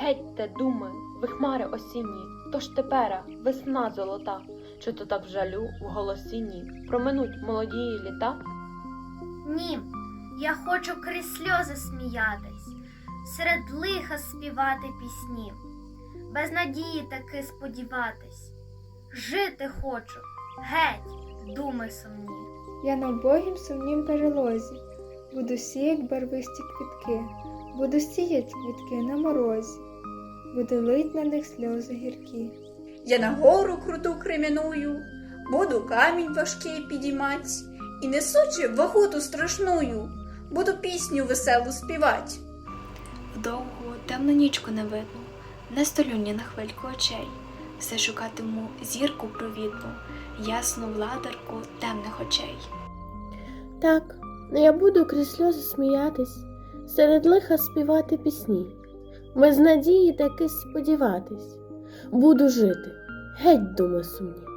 Несете думи, ви хмари осінні, тож тепера весна золота, чи то так жалю в голосінні проминуть молодії літа? Ні, я хочу крізь сльози сміятись, серед лиха співати пісні, без надії таки сподіватись. Жити хочу, геть, думи сумні. Я на убогім сумнім перелозі, буду сіять барвисті квітки, буду сіять квітки на морозі, буду лить на них сльози гіркі. Я на гору круту кремяную, буду камінь важкий підіймать, і несучи вахуту страшную, буду пісню веселу співать. Вдовгу темну нічку не видно, не столю ні на хвильку очей, все шукатиму зірку провідну, ясну владарку темних очей. Так, я буду крізь сльози сміятись, серед лиха співати пісні, без надії таки сподіватись, буду жити, геть дума сумні.